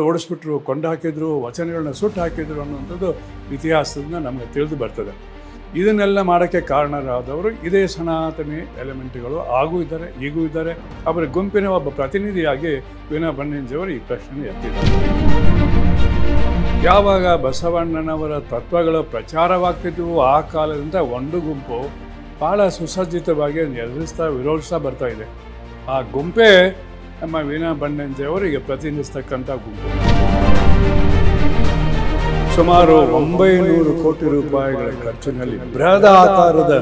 ಓಡಿಸ್ಬಿಟ್ರು ಕೊಂಡು ಹಾಕಿದ್ರು ವಚನಗಳನ್ನ ಸುಟ್ಟು ಹಾಕಿದ್ರು ಅನ್ನುವಂಥದ್ದು ಇತಿಹಾಸದಿಂದ ನಮಗೆ ತಿಳಿದು ಬರ್ತದೆ. ಇದನ್ನೆಲ್ಲ ಮಾಡೋಕ್ಕೆ ಕಾರಣರಾದವರು ಇದೇ ಸನಾತನಿ ಎಲಿಮೆಂಟ್ಗಳು. ಆಗೂ ಇದ್ದಾರೆ, ಈಗೂ ಇದ್ದಾರೆ. ಅವರ ಗುಂಪಿನ ಒಬ್ಬ ಪ್ರತಿನಿಧಿಯಾಗಿ ವಿನಾ ಬಣ್ಣಂಜಿಯವರು ಈ ಪ್ರಶ್ನೆ ಎತ್ತಿದ್ದಾರೆ. ಯಾವಾಗ ಬಸವಣ್ಣನವರ ತತ್ವಗಳು ಪ್ರಚಾರವಾಗ್ತಿದ್ವು, ಆ ಕಾಲದಿಂದ ಒಂದು ಗುಂಪು ಭಾಳ ಸುಸಜ್ಜಿತವಾಗಿ ಎದುರಿಸ್ತಾ ವಿರೋಧಿಸ್ತಾ ಬರ್ತಾ ಇದೆ. ಆ ಗುಂಪೇ ನಮ್ಮ ವೀಣಾ ಬಣ್ಣಂಜಿಯವರಿಗೆ ಪ್ರತಿನಿಧಿಸ್ತಕ್ಕಂಥ ಗುಂಪು. ಸುಮಾರು ಒಂಬೈನೂರು ಕೋಟಿ ರೂಪಾಯಿಗಳ ಖರ್ಚಿನಲ್ಲಿ ಬೃಹದ ಆಕಾರದ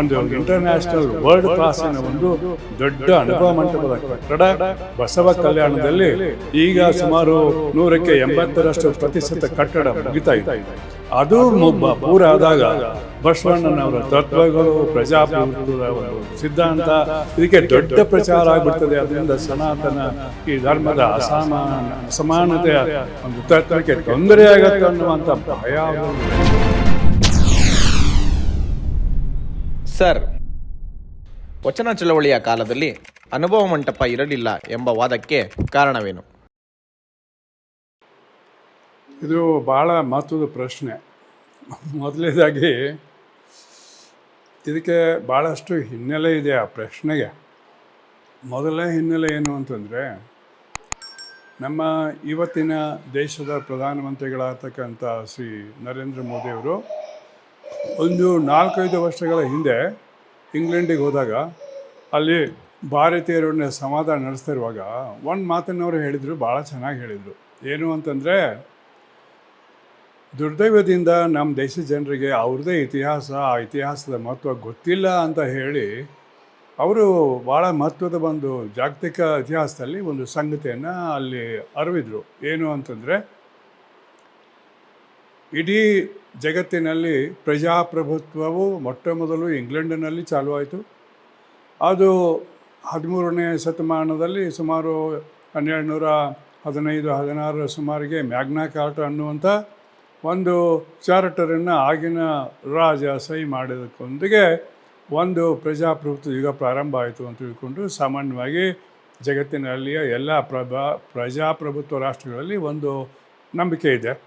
ಒಂದು ಇಂಟರ್ನ್ಯಾಷನಲ್ ವರ್ಲ್ಡ್ ಕ್ಲಾಸಿನ ಒಂದು ದೊಡ್ಡ ಅನುಭವ ಮಂಟಪದ ಕಟ್ಟಡ ಬಸವ ಕಲ್ಯಾಣದಲ್ಲಿ ಈಗ ಸುಮಾರು ನೂರಕ್ಕೆ ಎಂಬತ್ತರಷ್ಟು ಪ್ರತಿಶತ ಕಟ್ಟಡ ಮುಗಿತಾ ಇದೆ. ಅದು ಪೂರ ಆದಾಗ ಬಸವಣ್ಣನವರ ತತ್ವಗಳು ಪ್ರಜಾಪ್ರಭುತ್ವದ ಒಂದು ಸಿದ್ಧಾಂತ. ಇದಕ್ಕೆ ದೊಡ್ಡ ಪ್ರಚಾರ ಆಗ್ಬಿಡ್ತದೆ. ಅದರಿಂದ ಸನಾತನ ಈ ಧರ್ಮದ ಅಸಮಾನ ಅಸಮಾನತೆಯ ಒಂದು ತತ್ವಕ್ಕೆ ತೊಂದರೆ ಆಗತ್ತೆ ಅನ್ನುವಂಥ ಭಯ ಸರ್, ವಚನ ಚಳವಳಿಯ ಕಾಲದಲ್ಲಿ ಅನುಭವ ಮಂಟಪ ಇರಲಿಲ್ಲ ಎಂಬ ವಾದಕ್ಕೆ ಕಾರಣವೇನು? ಇದು ಭಾಳ ಮಹತ್ವದ ಪ್ರಶ್ನೆ. ಮೊದಲನೇದಾಗಿ ಇದಕ್ಕೆ ಭಾಳಷ್ಟು ಹಿನ್ನೆಲೆ ಇದೆ ಆ ಪ್ರಶ್ನೆಗೆ. ಮೊದಲನೇ ಹಿನ್ನೆಲೆ ಏನು ಅಂತಂದರೆ, ನಮ್ಮ ಇವತ್ತಿನ ದೇಶದ ಪ್ರಧಾನಮಂತ್ರಿಗಳಾಗ್ತಕ್ಕಂಥ ಶ್ರೀ ನರೇಂದ್ರ ಮೋದಿಯವರು ಒಂದು ನಾಲ್ಕೈದು ವರ್ಷಗಳ ಹಿಂದೆ ಇಂಗ್ಲೆಂಡಿಗೆ ಹೋದಾಗ ಅಲ್ಲಿ ಭಾರತೀಯರೊಡನೆ ಸಂವಾದ ನಡೆಸ್ತಿರುವಾಗ ಒಂದು ಮಾತನ್ನವರು ಹೇಳಿದರು ಭಾಳ ಚೆನ್ನಾಗಿ ಹೇಳಿದರು. ಏನು ಅಂತಂದರೆ ದುರ್ದೈವದಿಂದ ನಮ್ಮ ದೇಶದ ಜನರಿಗೆ ಅವ್ರದ್ದೇ ಇತಿಹಾಸ, ಆ ಇತಿಹಾಸದ ಮಹತ್ವ ಗೊತ್ತಿಲ್ಲ ಅಂತ ಹೇಳಿ ಅವರು ಭಾಳ ಮಹತ್ವದ ಒಂದು ಜಾಗತಿಕ ಇತಿಹಾಸದಲ್ಲಿ ಒಂದು ಸಂಗತಿಯನ್ನು ಅಲ್ಲಿ ಅರಿವಿದ್ರು. ಏನು ಅಂತಂದರೆ, ಇಡೀ ಜಗತ್ತಿನಲ್ಲಿ ಪ್ರಜಾಪ್ರಭುತ್ವವು ಮೊಟ್ಟ ಮೊದಲು ಇಂಗ್ಲೆಂಡಿನಲ್ಲಿ ಚಾಲುವಾಯಿತು. ಅದು ಹದಿಮೂರನೇ ಶತಮಾನದಲ್ಲಿ ಸುಮಾರು ಹನ್ನೆರಡು ನೂರ ಹದಿನೈದು, ಹದಿನಾರರ ಸುಮಾರಿಗೆ ಮ್ಯಾಗ್ನಾ ಕಾರ್ಟ್ ಅನ್ನುವಂಥ ಒಂದು ಚಾರ್ಟರನ್ನು ಆಗಿನ ರಾಜ ಸಹಿ ಮಾಡಿದಕ್ಕೊಂದಿಗೆ ಒಂದು ಪ್ರಜಾಪ್ರಭುತ್ವ ಯುಗ ಪ್ರಾರಂಭ ಆಯಿತು ಅಂತ ತಿಳ್ಕೊಂಡು ಸಾಮಾನ್ಯವಾಗಿ ಜಗತ್ತಿನಲ್ಲಿಯ ಎಲ್ಲ ಪ್ರಭಾ, ಪ್ರಜಾಪ್ರಭುತ್ವ ರಾಷ್ಟ್ರಗಳಲ್ಲಿ ಒಂದು ನಂಬಿಕೆ ಇದೆ.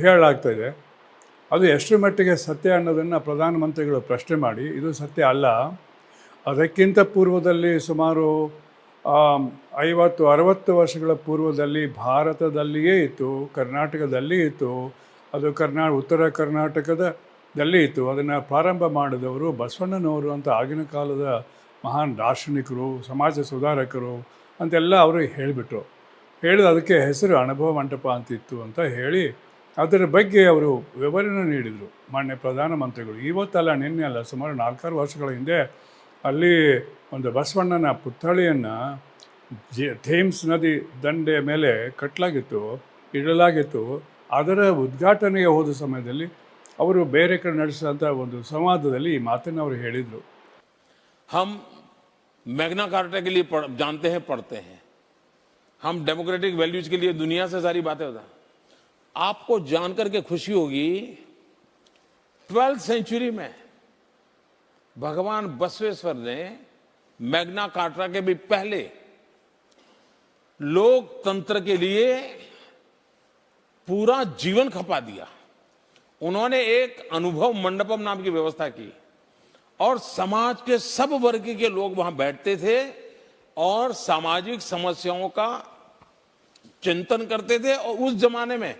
ಹೇಳಲಾಗ್ತಾ ಇದೆ. ಅದು ಎಷ್ಟು ಮಟ್ಟಿಗೆ ಸತ್ಯ ಅನ್ನೋದನ್ನು ಪ್ರಧಾನಮಂತ್ರಿಗಳು ಪ್ರಶ್ನೆ ಮಾಡಿ, ಇದು ಸತ್ಯ ಅಲ್ಲ. ಅದಕ್ಕಿಂತ ಪೂರ್ವದಲ್ಲಿ ಸುಮಾರು ಐವತ್ತು, ಅರವತ್ತು ವರ್ಷಗಳ ಪೂರ್ವದಲ್ಲಿ ಭಾರತದಲ್ಲಿಯೇ ಇತ್ತು, ಕರ್ನಾಟಕದಲ್ಲಿ ಇತ್ತು. ಅದು ಕರ್ನಾ, ಉತ್ತರ ಕರ್ನಾಟಕದಲ್ಲಿ ಇತ್ತು. ಅದನ್ನು ಪ್ರಾರಂಭ ಮಾಡಿದವರು ಬಸವಣ್ಣನವರು ಅಂತ ಆಗಿನ ಕಾಲದ ಮಹಾನ್ ದಾರ್ಶನಿಕರು, ಸಮಾಜ ಸುಧಾರಕರು ಅಂತೆಲ್ಲ ಅವರು ಹೇಳಿಬಿಟ್ರು. ಹೇಳಿದ ಅದಕ್ಕೆ ಹೆಸರು ಅನುಭವ ಮಂಟಪ ಅಂತಿತ್ತು ಅಂತ ಹೇಳಿ ಅದರ ಬಗ್ಗೆ ಅವರು ವಿವರಣೆ ನೀಡಿದರು ಮಾನ್ಯ ಪ್ರಧಾನಮಂತ್ರಿಗಳು. ಇವತ್ತಲ್ಲ, ನಿನ್ನೆ ಅಲ್ಲ, ಸುಮಾರು ನಾಲ್ಕಾರು ವರ್ಷಗಳ ಹಿಂದೆ ಅಲ್ಲಿ ಒಂದು ಬಸವಣ್ಣನ ಪುತ್ಥಳಿಯನ್ನು ಜೆ ಥೇಮ್ಸ್ ನದಿ ದಂಡೆ ಮೇಲೆ ಕಟ್ಟಲಾಗಿತ್ತು ಇಡಲಾಗಿತ್ತು ಅದರ ಉದ್ಘಾಟನೆಗೆ ಹೋದ ಸಮಯದಲ್ಲಿ ಅವರು ಬೇರೆ ಕಡೆ ನಡೆಸಿದಂಥ ಒಂದು ಸಂವಾದದಲ್ಲಿ ಈ ಮಾತನ್ನು ಅವರು ಹೇಳಿದರು हम मैग्ना कार्टा के लिए पढ़, जानते हैं पढ़ते हैं हम डेमोक्रेटिक वैल्यूज के लिए दुनिया से सारी बातें होता आपको जानकर के खुशी होगी ट्वेल्थ सेंचुरी में भगवान बसवेश्वर ने मैग्ना कार्टा के भी पहले लोकतंत्र के लिए पूरा जीवन खपा दिया। उन्होंने एक अनुभव मंडपम नाम की व्यवस्था की और समाज के सब वर्ग के लोग वहाँ बैठते थे और सामाजिक समस्याओं का चिंतन करते थे और उस जमाने में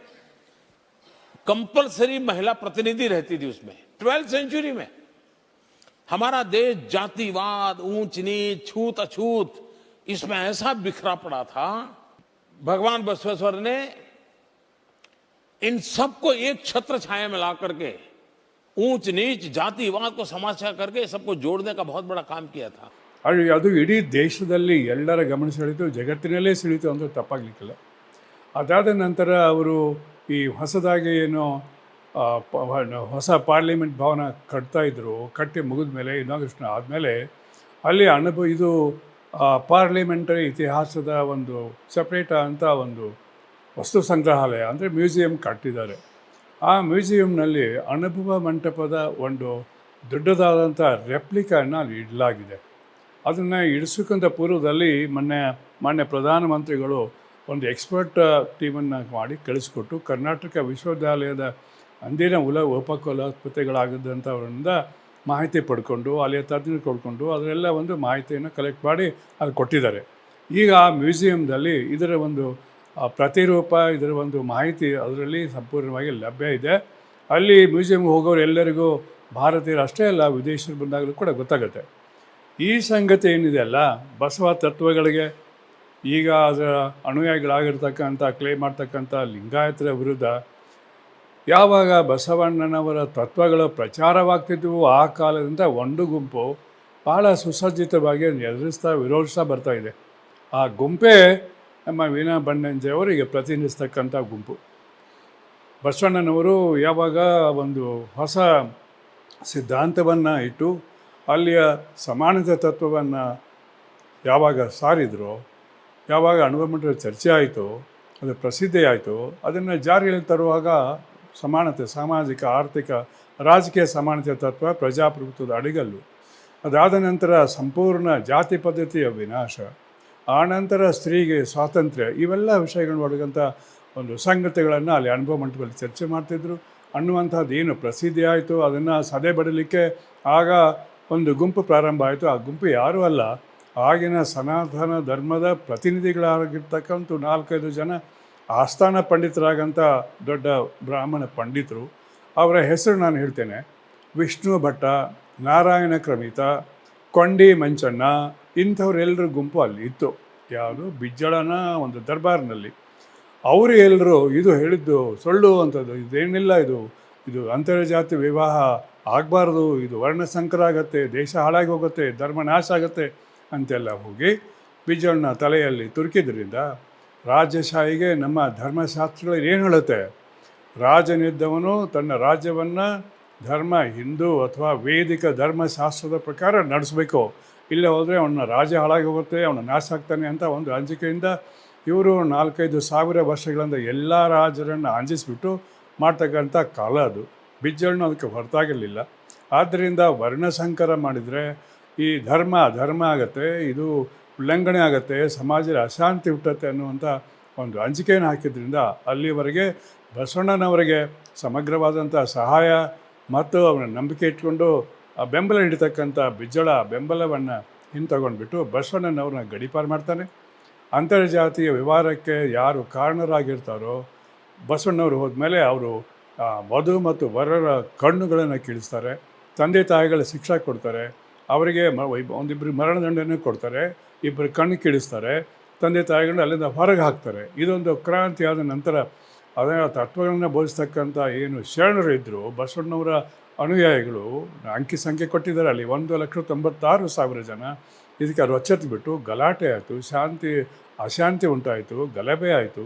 कंपलसरी महिला प्रतिनिधि रहती थी उसमें। ट्वेल्थ सेंचुरी में हमारा देश जातिवाद ऊंच नीच छूत अछूत इसमें ऐसा बिखरा पड़ा था भगवान बसवेश्वर ने इन सबको एक छत्र छाया में ला करके ऊंच नीच जातिवाद को समाचार करके सबको जोड़ने का बहुत बड़ा काम किया था ಅದು ಅದು ಇಡೀ ದೇಶದಲ್ಲಿ ಎಲ್ಲರ ಗಮನ ಸೆಳೀತು ಜಗತ್ತಿನಲ್ಲೇ ಸೆಳೀತು ಅಂದ್ರೆ ತಪ್ಪಾಗಲಿಕ್ಕಿಲ್ಲ ಅದಾದ ನಂತರ ಅವರು ಈ ಹೊಸದಾಗಿ ಏನು ಆ, ಪ- ವ- ಹೊಸ ಪಾರ್ಲಿಮೆಂಟ್ ಭವನ ಕಟ್ತಾ ಇದ್ರು, ಕಟ್ಟಿ ಮುಗಿದ ಮೇಲೆ ಇನಾಗ್ರೇಷನ್ ಆದಮೇಲೆ ಅಲ್ಲಿ ಅನುಭವ ಇದು ಪಾರ್ಲಿಮೆಂಟರಿ ಇತಿಹಾಸದ ಒಂದು ಸಪ್ರೇಟ್ ಅಂತ ಒಂದು ವಸ್ತು ಸಂಗ್ರಹಾಲಯ, ಅಂದರೆ ಮ್ಯೂಸಿಯಂ ಕಟ್ಟಿದ್ದಾರೆ. ಆ ಮ್ಯೂಸಿಯಂನಲ್ಲಿ ಅನುಭವ ಮಂಟಪದ ಒಂದು ದೊಡ್ಡದಾದಂಥ ರೆಪ್ಲಿಕನ್ನು ಅಲ್ಲಿ ಇಡಲಾಗಿದೆ. ಅದನ್ನು ಇಡಿಸೋಕ್ಕಿಂತ ಪೂರ್ವದಲ್ಲಿ ಮೊನ್ನೆ, ಮಾನ್ಯ ಪ್ರಧಾನಮಂತ್ರಿಗಳು ಒಂದು ಎಕ್ಸ್ಪರ್ಟ್ ಟೀಮನ್ನು ಮಾಡಿ ಕಳಿಸ್ಕೊಟ್ಟು, ಕರ್ನಾಟಕ ವಿಶ್ವವಿದ್ಯಾಲಯದ ಅಂದಿನ ಉಲ ಉಪಕುಲಪತಿಗಳಾಗಿದ್ದಂಥವರಿಂದ ಮಾಹಿತಿ ಪಡ್ಕೊಂಡು, ಅಲ್ಲಿಯ ತಜ್ಞರು ಕೊಡ್ಕೊಂಡು ಅದರೆಲ್ಲ ಒಂದು ಮಾಹಿತಿಯನ್ನು ಕಲೆಕ್ಟ್ ಮಾಡಿ ಅದು ಕೊಟ್ಟಿದ್ದಾರೆ. ಈಗ ಆ ಮ್ಯೂಸಿಯಂದಲ್ಲಿ ಇದರ ಒಂದು ಪ್ರತಿರೂಪ, ಇದರ ಒಂದು ಮಾಹಿತಿ ಅದರಲ್ಲಿ ಸಂಪೂರ್ಣವಾಗಿ ಲಭ್ಯ ಇದೆ. ಅಲ್ಲಿ ಮ್ಯೂಸಿಯಂಗೆ ಹೋಗೋರು ಎಲ್ಲರಿಗೂ ಭಾರತೀಯರು ಅಷ್ಟೇ ಅಲ್ಲ ವಿದೇಶಿಯರು ಬಂದಾಗಲೂ ಕೂಡ ಗೊತ್ತಾಗುತ್ತೆ. ಈ ಸಂಗತಿ ಏನಿದೆ ಅಲ್ಲ, ಬಸವ ತತ್ವಗಳಿಗೆ ಈಗ ಅದರ ಅನುಯಾಯಿಗಳಾಗಿರ್ತಕ್ಕಂಥ ಕ್ಲೇಮ್ ಮಾಡ್ತಕ್ಕಂಥ ಲಿಂಗಾಯತರ ವಿರುದ್ಧ ಯಾವಾಗ ಬಸವಣ್ಣನವರ ತತ್ವಗಳು ಪ್ರಚಾರವಾಗ್ತಿದ್ವು, ಆ ಕಾಲದಿಂದ ಒಂದು ಗುಂಪು ಭಾಳ ಸುಸಜ್ಜಿತವಾಗಿ ಎದುರಿಸ್ತಾ ವಿರೋಧಿಸ್ತಾ ಬರ್ತಾ ಇದೆ. ಆ ಗುಂಪೇ ನಮ್ಮ ವೀಣಾ ಈಗ ಪ್ರತಿನಿಧಿಸ್ತಕ್ಕಂಥ ಗುಂಪು. ಬಸವಣ್ಣನವರು ಯಾವಾಗ ಒಂದು ಹೊಸ ಸಿದ್ಧಾಂತವನ್ನು ಇಟ್ಟು, ಅಲ್ಲಿಯ ಸಮಾನತೆ ತತ್ವವನ್ನು ಯಾವಾಗ ಸಾರಿದ್ರು, ಯಾವಾಗ ಅಣುವಮಂಡಲ ಚರ್ಚೆ ಆಯಿತು, ಅದು ಪ್ರಸಿದ್ಧಿ ಆಯಿತು, ಅದನ್ನು ಜಾರಿಯಲ್ಲಿ ತರುವಾಗ ಸಮಾನತೆ, ಸಾಮಾಜಿಕ, ಆರ್ಥಿಕ, ರಾಜಕೀಯ ಸಮಾನತೆ ತತ್ವ ಪ್ರಜಾಪ್ರಭುತ್ವದ ಅಡಿಗಲ್ಲು. ಅದಾದ ನಂತರ ಸಂಪೂರ್ಣ ಜಾತಿ ಪದ್ಧತಿಯ ವಿನಾಶ. ಆನಂತರ ಸ್ತ್ರೀಗೆ ಸ್ವಾತಂತ್ರ್ಯ. ಇವೆಲ್ಲ ವಿಷಯಗಳನ್ನ ಒಳಗಂಥ ಒಂದು ಸಂಗತಿಗಳನ್ನು ಅಲ್ಲಿ ಅನುಭವ ಮಂಟಪದಲ್ಲಿ ಚರ್ಚೆ ಮಾಡ್ತಿದ್ರು. ಅನ್ನುವಂಥದ್ದು ಏನು ಪ್ರಸಿದ್ಧಿ ಆಯಿತು, ಅದನ್ನು ಸದೆ ಬಡಲಿಕ್ಕೆ ಆಗ ಒಂದು ಗುಂಪು ಪ್ರಾರಂಭ ಆಯಿತು. ಆ ಗುಂಪು ಯಾರೂ ಅಲ್ಲ. ಆಗಿನ ಸನಾತನ ಧರ್ಮದ ಪ್ರತಿನಿಧಿಗಳಾಗಿರ್ತಕ್ಕಂಥ ನಾಲ್ಕೈದು ಜನ ಆಸ್ಥಾನ ಪಂಡಿತರಾಗಂಥ ದೊಡ್ಡ ಬ್ರಾಹ್ಮಣ ಪಂಡಿತರು, ಅವರ ಹೆಸರು ನಾನು ಹೇಳ್ತೇನೆ. ವಿಷ್ಣು ಭಟ್ಟ, ನಾರಾಯಣ ಕ್ರಮಿತ, ಕೊಂಡಿ ಮಂಚಣ್ಣ, ಇಂಥವ್ರೆಲ್ಲರ ಗುಂಪು ಅಲ್ಲಿ ಇತ್ತು. ಯಾವುದು ಬಿಜ್ಜಳನ ಒಂದು ದರ್ಬಾರ್ನಲ್ಲಿ. ಅವರು ಎಲ್ಲರೂ ಇದು ಹೇಳಿದ್ದು ಸುಳ್ಳು ಅಂಥದ್ದು ಇದೇನಿಲ್ಲ ಇದು ಇದು ಅಂತರ್ಜಾತಿ ವಿವಾಹ ಆಗಬಾರ್ದು, ಇದು ವರ್ಣಸಂಕರ ಆಗುತ್ತೆ, ದೇಶ ಹಾಳಾಗಿ ಹೋಗುತ್ತೆ, ಧರ್ಮ ನಾಶ ಆಗುತ್ತೆ ಅಂತೆಲ್ಲ ಹೋಗಿ ಬಿಜ್ಜಳನ ತಲೆಯಲ್ಲಿ ತುರುಕಿದ್ರಿಂದ ರಾಜ್ಯಶಾಹಿಗೆ ನಮ್ಮ ಧರ್ಮಶಾಸ್ತ್ರಗಳು ಏನು ಹೇಳುತ್ತೆ? ರಾಜನಿದ್ದವನು ತನ್ನ ರಾಜ್ಯವನ್ನು ಧರ್ಮ, ಹಿಂದೂ ಅಥವಾ ವೇದಿಕ ಧರ್ಮಶಾಸ್ತ್ರದ ಪ್ರಕಾರ ನಡೆಸಬೇಕು. ಇಲ್ಲೇ ಹೋದರೆ ಅವನ ರಾಜ ಹಾಳಾಗಿ ಹೋಗುತ್ತೆ ಅವನ ನಾಶ ಆಗ್ತಾನೆ ಅಂತ ಒಂದು ಅಂಜಿಕೆಯಿಂದ ಇವರು ನಾಲ್ಕೈದು ಸಾವಿರ ವರ್ಷಗಳಿಂದ ಎಲ್ಲ ರಾಜರನ್ನು ಅಂಜಿಸ್ಬಿಟ್ಟು ಮಾಡ್ತಕ್ಕಂಥ ಕಾಲ ಅದು. ಬಿಜ್ಜಳನ್ನು ಅದಕ್ಕೆ ಹೊರತಾಗಿರಲಿಲ್ಲ. ಆದ್ದರಿಂದ ವರ್ಣಸಂಕರ ಮಾಡಿದರೆ ಈ ಧರ್ಮ ಧರ್ಮ ಆಗುತ್ತೆ, ಇದು ಉಲ್ಲಂಘನೆ ಆಗುತ್ತೆ ಸಮಾಜದ ಅಶಾಂತಿ ಹುಟ್ಟುತ್ತೆ ಅನ್ನುವಂಥ ಒಂದು ಅಂಜಿಕೆಯನ್ನು ಹಾಕಿದ್ರಿಂದ ಅಲ್ಲಿವರೆಗೆ ಬಸವಣ್ಣನವರಿಗೆ ಸಮಗ್ರವಾದಂಥ ಸಹಾಯ ಮತ್ತು ಅವನ ನಂಬಿಕೆ ಇಟ್ಕೊಂಡು ಆ ಬೆಂಬಲ ನೀಡತಕ್ಕಂಥ ಬಿಜ್ಜಳ ಬೆಂಬಲವನ್ನು ಹಿಂತಗೊಂಡ್ಬಿಟ್ಟು ಬಸವಣ್ಣನವ್ರನ್ನ ಗಡೀಪಾರು ಮಾಡ್ತಾನೆ. ಅಂತರ್ಜಾತೀಯ ವ್ಯವಹಾರಕ್ಕೆ ಯಾರು ಕಾರಣರಾಗಿರ್ತಾರೋ ಬಸವಣ್ಣವರು ಹೋದ್ಮೇಲೆ ಅವರು ವಧು ಮತ್ತು ವರರ ಕಣ್ಣುಗಳನ್ನು ಕೀಳಿಸ್ತಾರೆ, ತಂದೆ ತಾಯಿಗಳ ಶಿಕ್ಷೆ ಕೊಡ್ತಾರೆ ಅವರಿಗೆ ಮ ಒಂದಿಬ್ಬರು ಮರಣದಂಡನೆ ಕೊಡ್ತಾರೆ, ಇಬ್ಬರು ಕಣ್ಣು ಕಿಡಿಸ್ತಾರೆ, ತಂದೆ ತಾಯಿಗಳನ್ನ ಅಲ್ಲಿಂದ ಹೊರಗೆ ಹಾಕ್ತಾರೆ. ಇದೊಂದು ಕ್ರಾಂತಿ ಆದ ನಂತರ ಅದರ ತತ್ವಗಳನ್ನು ಬೋಧಿಸ್ತಕ್ಕಂಥ ಏನು ಶರಣರು ಇದ್ದರು ಬಸವಣ್ಣವರ ಅನುಯಾಯಿಗಳು, ಅಂಕಿ ಸಂಖ್ಯೆ ಕೊಟ್ಟಿದ್ದಾರೆ ಅಲ್ಲಿ, ಒಂದು ಲಕ್ಷ ತೊಂಬತ್ತಾರು ಸಾವಿರ ಜನ. ಇದಕ್ಕೆ ರೊಚ್ಚತ್ತು ಬಿಟ್ಟು ಗಲಾಟೆ ಆಯಿತು, ಶಾಂತಿ, ಅಶಾಂತಿ ಉಂಟಾಯಿತು, ಗಲಭೆ ಆಯಿತು.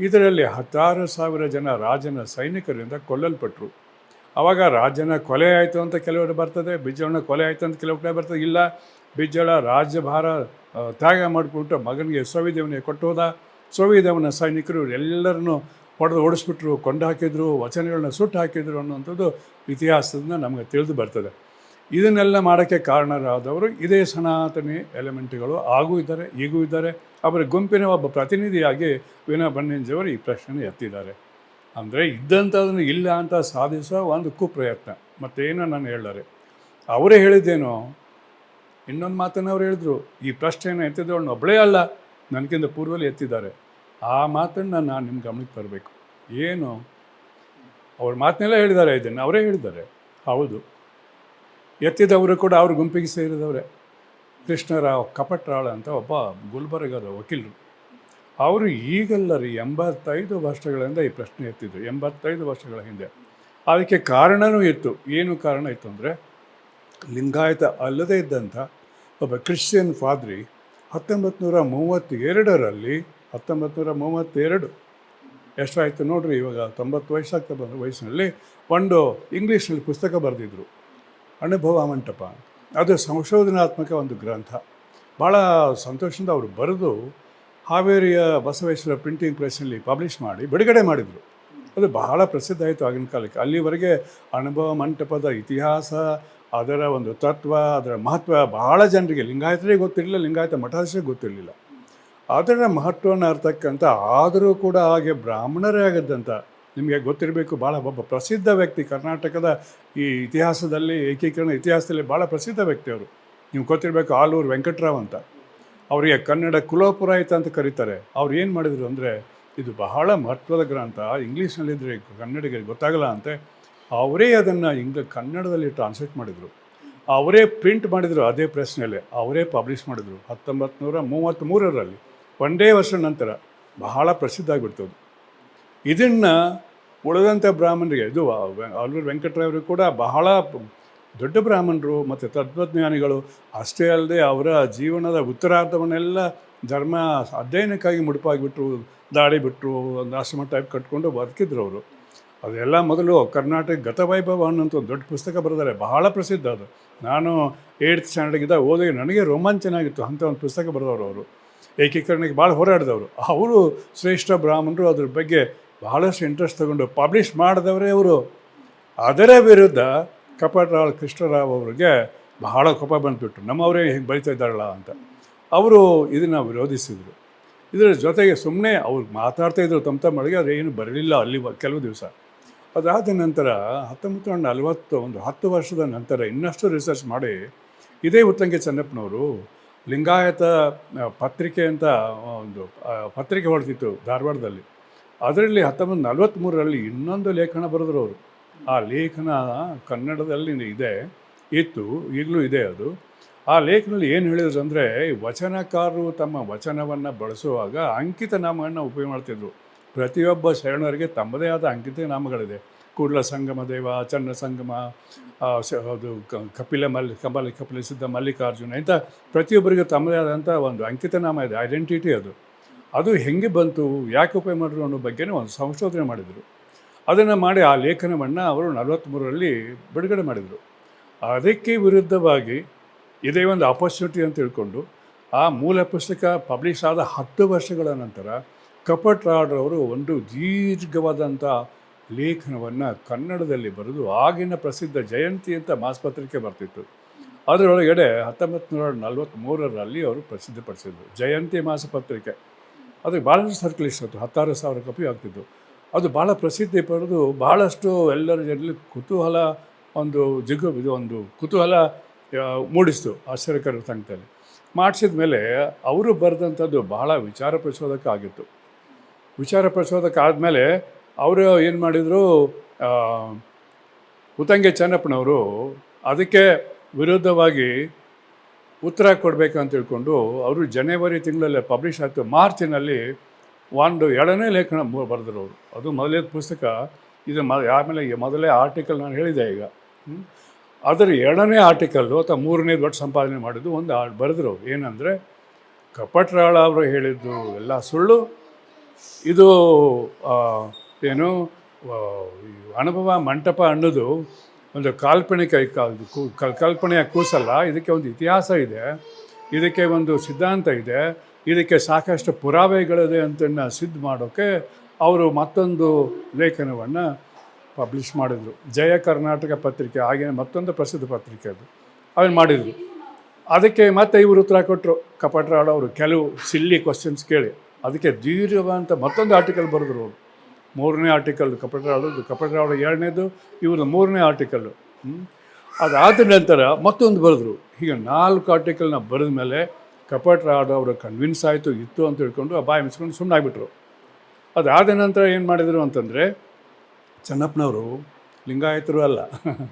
ಇದರಲ್ಲಿ ಹತ್ತಾರು ಸಾವಿರ ಜನ ರಾಜನ ಸೈನಿಕರಿಂದ ಕೊಲ್ಲಲ್ಪಟ್ಟರು ಆವಾಗ ರಾಜನ ಕೊಲೆ ಆಯಿತು ಅಂತ ಕೆಲವರು ಬರ್ತದೆ ಬಿಜ್ಜಳನ ಕೊಲೆ ಆಯಿತು ಅಂತ ಕೆಲವು ಕಡೆ ಬರ್ತದೆ. ಇಲ್ಲ ಬಿಜ್ಜಳ ರಾಜ್ಯಭಾರ ತ್ಯಾಗ ಮಾಡಿಬಿಟ್ಟು ಮಗನಿಗೆ ಸೋವಿದೇವನಿಗೆ ಕೊಟ್ಟು ಹೋದ ಸೋವಿದೇವನ ಸೈನಿಕರು ಎಲ್ಲರನ್ನು ಹೊಡೆದು ಓಡಿಸ್ಬಿಟ್ರು ಕೊಂಡು ಹಾಕಿದ್ರು ವಚನಗಳನ್ನ ಸುಟ್ಟು ಹಾಕಿದ್ರು ಅನ್ನುವಂಥದ್ದು ಇತಿಹಾಸದಿಂದ ನಮಗೆ ತಿಳಿದು ಬರ್ತದೆ. ಇದನ್ನೆಲ್ಲ ಮಾಡೋಕ್ಕೆ ಕಾರಣರಾದವರು ಇದೇ ಸನಾತನಿ ಎಲಿಮೆಂಟ್ಗಳು. ಆಗೂ ಇದ್ದಾರೆ, ಈಗೂ ಇದ್ದಾರೆ. ಅವರ ಗುಂಪಿನ ಒಬ್ಬ ಪ್ರತಿನಿಧಿಯಾಗಿ ವೀಣಾ ಬಣ್ಣಂಜಿಯವರು ಈ ಪ್ರಶ್ನೆ ಎತ್ತಿದ್ದಾರೆ. ಅಂದರೆ ಇದ್ದಂಥದನ್ನು ಇಲ್ಲ ಅಂತ ಸಾಧಿಸೋ ಒಂದು ಕುಪ್ರಯತ್ನ. ಮತ್ತೇನೋ ನಾನು ಹೇಳಾರೆ ಅವರೇ ಹೇಳಿದ್ದೇನೋ? ಇನ್ನೊಂದು ಮಾತನ್ನು ಅವ್ರು ಹೇಳಿದ್ರು. ಈ ಪ್ರಶ್ನೆಯನ್ನು ಎತ್ತಿದವಳನ್ನ ಒಬ್ಬಳೇ ಅಲ್ಲ ನನಗಿಂತ ಪೂರ್ವದಲ್ಲಿ ಎತ್ತಿದ್ದಾರೆ. ಆ ಮಾತನ್ನು ನಾನು ನಿಮ್ಮ ಗಮನಕ್ಕೆ ತರಬೇಕು. ಏನು? ಅವ್ರ ಮಾತನ್ನೆಲ್ಲ ಹೇಳಿದ್ದಾರೆ ಇದನ್ನು, ಅವರೇ ಹೇಳಿದ್ದಾರೆ. ಹೌದು. ಎತ್ತಿದವರು ಕೂಡ ಅವ್ರ ಗುಂಪಿಗೆ ಸೇರಿದವರೇ. ಕೃಷ್ಣರಾವ್ ಕಪಟ್ರಾಳ ಅಂತ ಒಬ್ಬ ಗುಲ್ಬರ್ಗದ ವಕೀಲರು. ಅವರು ಈಗಲ್ಲ ರೀ, ಎಂಬತ್ತೈದು ವರ್ಷಗಳಿಂದ ಈ ಪ್ರಶ್ನೆ ಎತ್ತಿದ್ರು ಎಂಬತ್ತೈದು ವರ್ಷಗಳ ಹಿಂದೆ. ಅದಕ್ಕೆ ಕಾರಣವೂ ಇತ್ತು. ಏನು ಕಾರಣ ಇತ್ತು ಅಂದರೆ, ಲಿಂಗಾಯತ ಅಲ್ಲದೇ ಇದ್ದಂಥ ಒಬ್ಬ ಕ್ರಿಶ್ಚಿಯನ್ ಫಾದ್ರಿ ಹತ್ತೊಂಬತ್ತು ನೂರ ಮೂವತ್ತೆರಡರಲ್ಲಿ ಹತ್ತೊಂಬತ್ತು ನೂರ ಮೂವತ್ತೆರಡು, ಎಷ್ಟಾಯಿತು ನೋಡ್ರಿ, ಇವಾಗ ತೊಂಬತ್ತು ವಯಸ್ಸಾಗ್ತಾ ಬಂದ ವಯಸ್ಸಿನಲ್ಲಿ ಒಂದು ಇಂಗ್ಲೀಷ್ನಲ್ಲಿ ಪುಸ್ತಕ ಬರೆದಿದ್ರು. ಅನುಭವ ಮಂಟಪ. ಅದು ಸಂಶೋಧನಾತ್ಮಕ ಒಂದು ಗ್ರಂಥ. ಭಾಳ ಸಂತೋಷದಿಂದ ಅವರು ಬರೆದು ಹಾವೇರಿಯ ಬಸವೇಶ್ವರ ಪ್ರಿಂಟಿಂಗ್ ಪ್ರೆಸ್ನಲ್ಲಿ ಪಬ್ಲಿಷ್ ಮಾಡಿ ಬಿಡುಗಡೆ ಮಾಡಿದರು. ಅದು ಬಹಳ ಪ್ರಸಿದ್ಧ ಆಯಿತು ಆಗಿನ ಕಾಲಕ್ಕೆ. ಅಲ್ಲಿವರೆಗೆ ಅನುಭವ ಮಂಟಪದ ಇತಿಹಾಸ, ಅದರ ಒಂದು ತತ್ವ, ಅದರ ಮಹತ್ವ ಬಹಳ ಜನರಿಗೆ ಲಿಂಗಾಯತರಿಗೆ ಗೊತ್ತಿರಲಿಲ್ಲ, ಲಿಂಗಾಯತ ಮಠಾಧೀಶರಿಗೆ ಗೊತ್ತಿರಲಿಲ್ಲ. ಅದರ ಮಹತ್ವವನ್ನು ಅರ್ಥಕ್ಕಂಥ ಆದರೂ ಕೂಡ ಹಾಗೆ ಬ್ರಾಹ್ಮಣರೇ ಆಗದ್ದಂತ ನಿಮಗೆ ಗೊತ್ತಿರಬೇಕು ಭಾಳ ಒಬ್ಬ ಪ್ರಸಿದ್ಧ ವ್ಯಕ್ತಿ. ಕರ್ನಾಟಕದ ಈ ಇತಿಹಾಸದಲ್ಲಿ, ಏಕೀಕರಣ ಇತಿಹಾಸದಲ್ಲಿ ಭಾಳ ಪ್ರಸಿದ್ಧ ವ್ಯಕ್ತಿ ಅವರು. ನೀವು ಗೊತ್ತಿರಬೇಕು, ಆಲೂರು ವೆಂಕಟರಾವ್ ಅಂತ. ಅವರಿಗೆ ಕನ್ನಡ ಕುಲಪುರಾಯಿತ ಅಂತ ಕರೀತಾರೆ. ಅವ್ರು ಏನು ಮಾಡಿದರು ಅಂದರೆ, ಇದು ಬಹಳ ಮಹತ್ವದ ಗ್ರಂಥ ಇಂಗ್ಲೀಷ್ನಲ್ಲಿದ್ದರೆ ಕನ್ನಡಿಗರಿಗೆ ಗೊತ್ತಾಗಲ್ಲ ಅಂತೆ. ಅವರೇ ಅದನ್ನು ಇಂಗ್ಲ, ಕನ್ನಡದಲ್ಲಿ ಟ್ರಾನ್ಸ್ಲೇಟ್ ಮಾಡಿದರು. ಅವರೇ ಪ್ರಿಂಟ್ ಮಾಡಿದರು ಅದೇ ಪ್ರೆಸ್ನಲ್ಲಿ ಅವರೇ ಪಬ್ಲಿಷ್ ಮಾಡಿದರು ಹತ್ತೊಂಬತ್ತು ನೂರ ಮೂವತ್ತ್ಮೂರರಲ್ಲಿ ಒಂದೇ ವರ್ಷ ನಂತರ ಬಹಳ ಪ್ರಸಿದ್ಧ ಆಗಿಬಿಡ್ತದೆ. ಇದನ್ನು ಉಳಿದಂಥ ಬ್ರಾಹ್ಮಣರಿಗೆ, ಇದು ಅಲ್ಲೂರು ವೆಂಕಟರಾಯವರು ಕೂಡ ಬಹಳ ದೊಡ್ಡ ಬ್ರಾಹ್ಮಣರು ಮತ್ತು ತತ್ವಜ್ಞಾನಿಗಳು ಅಷ್ಟೇ ಅಲ್ಲದೆ ಅವರ ಜೀವನದ ಉತ್ತರಾರ್ಧವನ್ನೆಲ್ಲ ಧರ್ಮ ಅಧ್ಯಯನಕ್ಕಾಗಿ ಮುಡುಪಾಗಿಬಿಟ್ರು ದಾಳಿ ಬಿಟ್ಟರು ಒಂದು ಆಶ್ರಮ ಟೈಪ್ ಕಟ್ಕೊಂಡು ಬದುಕಿದ್ರು ಅವರು. ಅದೆಲ್ಲ ಮೊದಲು ಕರ್ನಾಟಕ ಗತವೈಭವ ಅನ್ನೋಂಥ ಒಂದು ದೊಡ್ಡ ಪುಸ್ತಕ ಬರೆದಾರೆ. ಬಹಳ ಪ್ರಸಿದ್ಧ ಅದು. ನಾನು ಏಯ್ತ್ ಸ್ಟ್ಯಾಂಡರ್ಡ್ಗಿದ್ದ ಓದಿ ನನಗೆ ರೋಮಾಂಚನ ಆಗಿತ್ತು ಅಂತ ಒಂದು ಪುಸ್ತಕ ಬರೆದವರು ಅವರು. ಏಕೀಕರಣಕ್ಕೆ ಭಾಳ ಹೋರಾಡಿದವರು. ಅವರು ಶ್ರೇಷ್ಠ ಬ್ರಾಹ್ಮಣರು, ಅದ್ರ ಬಗ್ಗೆ ಬಹಳಷ್ಟು ಇಂಟ್ರೆಸ್ಟ್ ತಗೊಂಡು ಪಬ್ಲಿಷ್ ಮಾಡಿದವರೇ ಅವರು ಅದರ ವಿರುದ್ಧ ಕಪಟರಾವ್ ಕೃಷ್ಣರಾವ್ ಅವರಿಗೆ ಬಹಳ ಕೋಪ ಬಂದುಬಿಟ್ಟು ನಮ್ಮವರೇ ಹಿಂಗೆ ಬೈತಾ ಇದ್ದಾರಲ್ಲ ಅಂತ. ಅವರು ಇದನ್ನು ವಿರೋಧಿಸಿದರು. ಇದರ ಜೊತೆಗೆ ಸುಮ್ಮನೆ ಅವ್ರು ಮಾತಾಡ್ತಾ ಇದ್ರು ತಮ್ಮ ತಮ್ಮೊಳಗೆ ಅದು ಏನು ಬರಲಿಲ್ಲ ಅಲ್ಲಿ ಕೆಲವು ದಿವಸ. ಅದಾದ ನಂತರ ಹತ್ತೊಂಬತ್ತು ನೂರ ನಲವತ್ತು ಒಂದು ಹತ್ತು ವರ್ಷದ ನಂತರ ಇನ್ನಷ್ಟು ರಿಸರ್ಚ್ ಮಾಡಿ, ಇದೇ ಉತ್ತಂಗಿ ಚೆನ್ನಪ್ಪನವರು ಲಿಂಗಾಯತ ಪತ್ರಿಕೆ ಅಂತ ಒಂದು ಪತ್ರಿಕೆ ಹೊಡೆದಿತ್ತು ಧಾರವಾಡದಲ್ಲಿ. ಅದರಲ್ಲಿ ಹತ್ತೊಂಬತ್ತು ನಲವತ್ತ್ಮೂರರಲ್ಲಿ ಇನ್ನೊಂದು ಲೇಖನ ಬರೆದ್ರು ಅವರು. ಆ ಲೇಖನ ಕನ್ನಡದಲ್ಲಿ ಇದೆ, ಇತ್ತು, ಈಗಲೂ ಇದೆ ಅದು. ಆ ಲೇಖನಲ್ಲಿ ಏನು ಹೇಳಿದ್ರು ಅಂದರೆ ವಚನಕಾರರು ತಮ್ಮ ವಚನವನ್ನು ಬಳಸುವಾಗ ಅಂಕಿತ ನಾಮಗಳನ್ನ ಉಪಯೋಗ ಮಾಡ್ತಿದ್ರು. ಪ್ರತಿಯೊಬ್ಬ ಶರಣರಿಗೆ ತಮ್ಮದೇ ಆದ ಅಂಕಿತ ನಾಮಗಳಿದೆ. ಕೂಡಲ ಸಂಗಮ ದೇವ, ಚನ್ನ ಸಂಗಮ ಅದು ಕಪಿಲ ಮಲ್ಲಿ, ಕಮಲ, ಕಪಿಲ ಸಿದ್ಧ ಮಲ್ಲಿಕಾರ್ಜುನ ಇಂಥ ಪ್ರತಿಯೊಬ್ಬರಿಗೆ ತಮ್ಮದೇ ಆದಂಥ ಒಂದು ಅಂಕಿತ ನಾಮ ಇದೆ, ಐಡೆಂಟಿಟಿ ಅದು. ಅದು ಹೆಂಗೆ ಬಂತು, ಯಾಕೆ ಉಪಯೋಗ ಮಾಡಿದ್ರು ಅನ್ನೋ ಬಗ್ಗೆನೂ ಒಂದು ಸಂಶೋಧನೆ ಮಾಡಿದರು. ಅದನ್ನು ಮಾಡಿ ಆ ಲೇಖನವನ್ನು ಅವರು ನಲವತ್ತ್ಮೂರರಲ್ಲಿ ಬಿಡುಗಡೆ ಮಾಡಿದರು. ಅದಕ್ಕೆ ವಿರುದ್ಧವಾಗಿ ಇದೇ ಒಂದು ಆಪರ್ಚುನಿಟಿ ಅಂತ ತಿಳ್ಕೊಂಡು ಆ ಮೂಲ ಪುಸ್ತಕ ಪಬ್ಲಿಷ್ ಆದ ಹತ್ತು ವರ್ಷಗಳ ನಂತರ ಕಪಟ್ ರಾಡ್ರವರು ಒಂದು ದೀರ್ಘವಾದಂಥ ಲೇಖನವನ್ನು ಕನ್ನಡದಲ್ಲಿ ಬರೆದು ಆಗಿನ ಪ್ರಸಿದ್ಧ ಜಯಂತಿ ಅಂತ ಮಾಸಪತ್ರಿಕೆ ಬರ್ತಿತ್ತು. ಅದರೊಳಗಡೆ ಹತ್ತೊಂಬತ್ತು ನೂರ ಅವರು ಪ್ರಸಿದ್ಧಪಡಿಸಿದ್ರು ಜಯಂತಿ ಮಾಸಪತ್ರಿಕೆ. ಅದಕ್ಕೆ ಭಾಳಷ್ಟು ಸರ್ಕ್ಯುಲೇಷನ್ ಇತ್ತು ಹತ್ತಾರು ಸಾವಿರ ಕಾಪಿ ಆಗ್ತಿತ್ತು. ಅದು ಭಾಳ ಪ್ರಸಿದ್ಧಿ ಪಡೆದು ಭಾಳಷ್ಟು ಎಲ್ಲರ ಜನರಲ್ಲಿ ಕುತೂಹಲ ಒಂದು ಜಿಗು, ಇದು ಒಂದು ಕುತೂಹಲ ಮೂಡಿಸ್ತು ಆಶ್ಚರ್ಯಕರ ತಂಕದಲ್ಲಿ ಮಾಡಿಸಿದ ಮೇಲೆ ಅವರು ಬರೆದಂಥದ್ದು ಬಹಳ ವಿಚಾರ ಪ್ರಚೋದಕ ಆಗಿತ್ತು. ವಿಚಾರ ಪ್ರಚೋದಕ ಆದಮೇಲೆ ಅವರು ಏನು ಮಾಡಿದರು ಉತ್ತಂಗೆ ಚೆನ್ನಪ್ಪನವರು ಅದಕ್ಕೆ ವಿರುದ್ಧವಾಗಿ ಉತ್ತರ ಕೊಡಬೇಕಂತ ತಿಳ್ಕೊಂಡು ಅವರು ಜನವರಿ ತಿಂಗಳಲ್ಲೇ ಪಬ್ಲಿಷ್ ಆಯಿತು. ಮಾರ್ಚಿನಲ್ಲಿ ಒಂದು ಎರಡನೇ ಲೇಖನ ಬರೆದಿರೋರು ಅದು ಮೊದಲೇ ಪುಸ್ತಕ. ಇದು ಮ ಆಮೇಲೆ ಮೊದಲೇ ಆರ್ಟಿಕಲ್ ನಾನು ಹೇಳಿದೆ ಈಗ. ಅದರ ಎರಡನೇ ಆರ್ಟಿಕಲ್ಲು ಅಥವಾ ಮೂರನೇ ದೊಡ್ಡ ಸಂಪಾದನೆ ಮಾಡಿದ್ದು ಒಂದು ಬರೆದ್ರು ಏನಂದರೆ, ಕಪಟ್ರಾಳ ಅವರು ಹೇಳಿದ್ದು ಎಲ್ಲ ಸುಳ್ಳು. ಇದು ಏನು ಅನುಭವ ಮಂಟಪ ಅನ್ನೋದು ಒಂದು ಕಾಲ್ಪನಿಕ ಕಲ್ಪನೆಯ ಕೂಸಲ್ಲ. ಇದಕ್ಕೆ ಒಂದು ಇತಿಹಾಸ ಇದೆ. ಇದಕ್ಕೆ ಒಂದು ಸಿದ್ಧಾಂತ ಇದೆ. ಇದಕ್ಕೆ ಸಾಕಷ್ಟು ಪುರಾವೆಗಳಿದೆ ಅಂತನ್ನ ಸಿದ್ಧ ಮಾಡೋಕ್ಕೆ ಅವರು ಮತ್ತೊಂದು ಲೇಖನವನ್ನು ಪಬ್ಲಿಷ್ ಮಾಡಿದರು. ಜಯ ಕರ್ನಾಟಕ ಪತ್ರಿಕೆ ಹಾಗೇ ಮತ್ತೊಂದು ಪ್ರಸಿದ್ಧ ಪತ್ರಿಕೆ ಅದು. ಅವನು ಮಾಡಿದರು. ಅದಕ್ಕೆ ಮತ್ತೆ ಇವರು ಉತ್ತರ ಕೊಟ್ಟರು ಕಪಟ್ರಾಡ್ ಅವರು ಕೆಲವು ಸಿಲ್ಲಿ ಕ್ವಶನ್ಸ್ ಕೇಳಿ. ಅದಕ್ಕೆ ದೀರ್ಘವಾದಂಥ ಮತ್ತೊಂದು ಆರ್ಟಿಕಲ್ ಬರೆದ್ರು ಅವರು. ಮೂರನೇ ಆರ್ಟಿಕಲ್ ಕಪಟ್ರಾಡೋದು ಕಪಟರಾಡ ಎರಡನೇದು ಇವರ ಮೂರನೇ ಆರ್ಟಿಕಲ್ಲು ಅದಾದ ನಂತರ ಮತ್ತೊಂದು ಬರೆದ್ರು. ಹೀಗೆ ನಾಲ್ಕು ಆರ್ಟಿಕಲ್ನ ಬರೆದ ಮೇಲೆ ಕಪಟ್ರಾಡ್ ಅವರು ಕನ್ವಿನ್ಸ್ ಆಯಿತು, ಇತ್ತು ಅಂತ ಹೇಳ್ಕೊಂಡು ಆ ಬಾಯಿ ಮುಚ್ಕೊಂಡು ಸುಮ್ಮನಾಗ್ಬಿಟ್ರು ಅದಾದ ನಂತರ ಏನು ಮಾಡಿದರು ಅಂತಂದರೆ, ಚೆನ್ನಪ್ಪನವರು ಲಿಂಗಾಯತರು ಅಲ್ಲ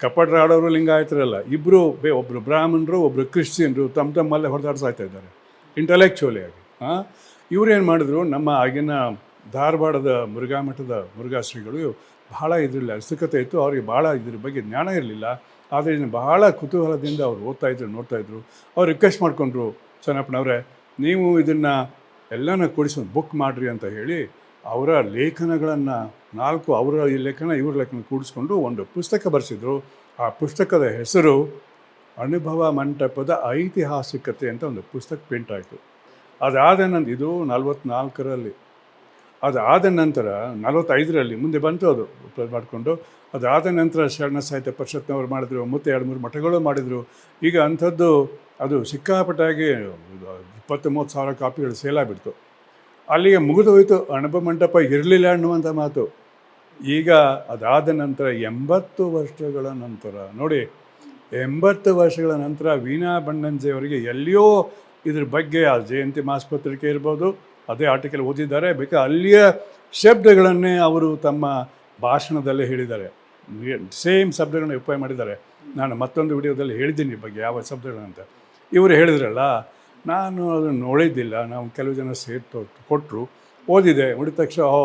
ಕಪಟ್ರಾಡೋರು ಲಿಂಗಾಯತರು ಅಲ್ಲ ಇಬ್ಬರು ಬೇ ಒಬ್ಬರು ಬ್ರಾಹ್ಮಣರು ಒಬ್ಬರು ಕ್ರಿಶ್ಚಿಯನ್ರು ತಮ್ಮ ತಮ್ಮಲ್ಲೇ ಹೊಡೆದಾಡ್ಸಾಯ್ತಾ ಇದ್ದಾರೆ ಇಂಟಲೆಕ್ಚುಲಿ ಆಗಿ, ಹಾಂ? ಏನು ಮಾಡಿದ್ರು, ನಮ್ಮ ಆಗಿನ ಧಾರವಾಡದ ಮುರುಘಾ ಮಠದ ಮುರುಘಾ ಶ್ರೀಗಳು ಬಹಳ ಇದರಲ್ಲಿ ಅಸ್ತಕತೆ ಇತ್ತು, ಅವರಿಗೆ ಭಾಳ ಇದ್ರ ಬಗ್ಗೆ ಜ್ಞಾನ ಇರಲಿಲ್ಲ ಆದರೆ ಇದನ್ನು ಬಹಳ ಕುತೂಹಲದಿಂದ ಅವ್ರು ಓದ್ತಾಯಿದ್ರು ನೋಡ್ತಾಯಿದ್ರು ಅವ್ರು ರಿಕ್ವೆಸ್ಟ್ ಮಾಡಿಕೊಂಡ್ರು ಚೆನ್ನಪ್ಪನವರೇ ನೀವು ಇದನ್ನು ಎಲ್ಲನ ಕೊಡಿಸಿ ಬುಕ್ ಮಾಡಿರಿ ಅಂತ ಹೇಳಿ ಅವರ ಲೇಖನಗಳನ್ನು, ನಾಲ್ಕು ಅವರ ಈ ಲೇಖನ, ಇವ್ರ ಲೇಖನ ಕೂಡಿಸ್ಕೊಂಡು ಒಂದು ಪುಸ್ತಕ ಬರೆಸಿದ್ರು. ಆ ಪುಸ್ತಕದ ಹೆಸರು ಅನುಭವ ಮಂಟಪದ ಐತಿಹಾಸಿಕತೆ ಅಂತ ಒಂದು ಪುಸ್ತಕ ಪ್ರಿಂಟ್ ಆಯಿತು. ಅದಾದ ನಂತರ ಇದು ನಲ್ವತ್ನಾಲ್ಕರಲ್ಲಿ. ಅದಾದ ನಂತರ ನಲವತ್ತೈದರಲ್ಲಿ ಮುಂದೆ ಬಂತು ಅದು ಮಾಡಿಕೊಂಡು. ಅದಾದ ನಂತರ ಶರಣ ಸಾಹಿತ್ಯ ಪರಿಷತ್ನವರು ಮಾಡಿದರು ಮತ್ತೆ ಎರಡು ಮೂರು ಮಠಗಳು ಮಾಡಿದರು. ಈಗ ಅಂಥದ್ದು ಅದು ಸಿಕ್ಕಾಪಟ್ಟಾಗಿ ಇಪ್ಪತ್ತು ಮೂವತ್ತು ಸಾವಿರ ಕಾಪಿಗಳು ಸೇಲಾಗಿಬಿಡ್ತು ಅಲ್ಲಿಗೆ ಮುಗಿದು ಹೋಯಿತು. ಅಣಬ ಮಂಟಪ ಇರಲಿಲ್ಲ ಅನ್ನುವಂಥ ಮಾತು. ಈಗ ಅದಾದ ನಂತರ ಎಂಬತ್ತು ವರ್ಷಗಳ ನಂತರ, ನೋಡಿ, ಎಂಬತ್ತು ವರ್ಷಗಳ ನಂತರ ವೀಣಾ ಬಣ್ಣಂಜೆಯವರಿಗೆ ಎಲ್ಲಿಯೋ ಇದ್ರ ಬಗ್ಗೆ ಆ ಜಯಂತಿ ಮಾಸ್ಪತ್ರಿಕೆ ಇರ್ಬೋದು. ಅದೇ ಆರ್ಟಿಕಲ್ ಓದಿದ್ದಾರೆ ಬೇಕಾ ಅಲ್ಲಿಯ ಶಬ್ದಗಳನ್ನೇ ಅವರು ತಮ್ಮ ಭಾಷಣದಲ್ಲಿ ಹೇಳಿದ್ದಾರೆ. ಸೇಮ್ ಶಬ್ದಗಳನ್ನ ಉಪಯೋಗ ಮಾಡಿದ್ದಾರೆ. ನಾನು ಮತ್ತೊಂದು ವಿಡಿಯೋದಲ್ಲಿ ಹೇಳಿದ್ದೀನಿ ಬಗ್ಗೆ ಯಾವ ಶಬ್ದಗಳಂತ. ಇವರು ಹೇಳಿದ್ರಲ್ಲ, ನಾನು ಅದನ್ನು ನೋಡಿದ್ದಿಲ್ಲ. ನಾವು ಕೆಲವು ಜನ ಸೇರ್ತು ಕೊಟ್ಟರು ಓದಿದೆ. ನೋಡಿದ ತಕ್ಷಣ ಓ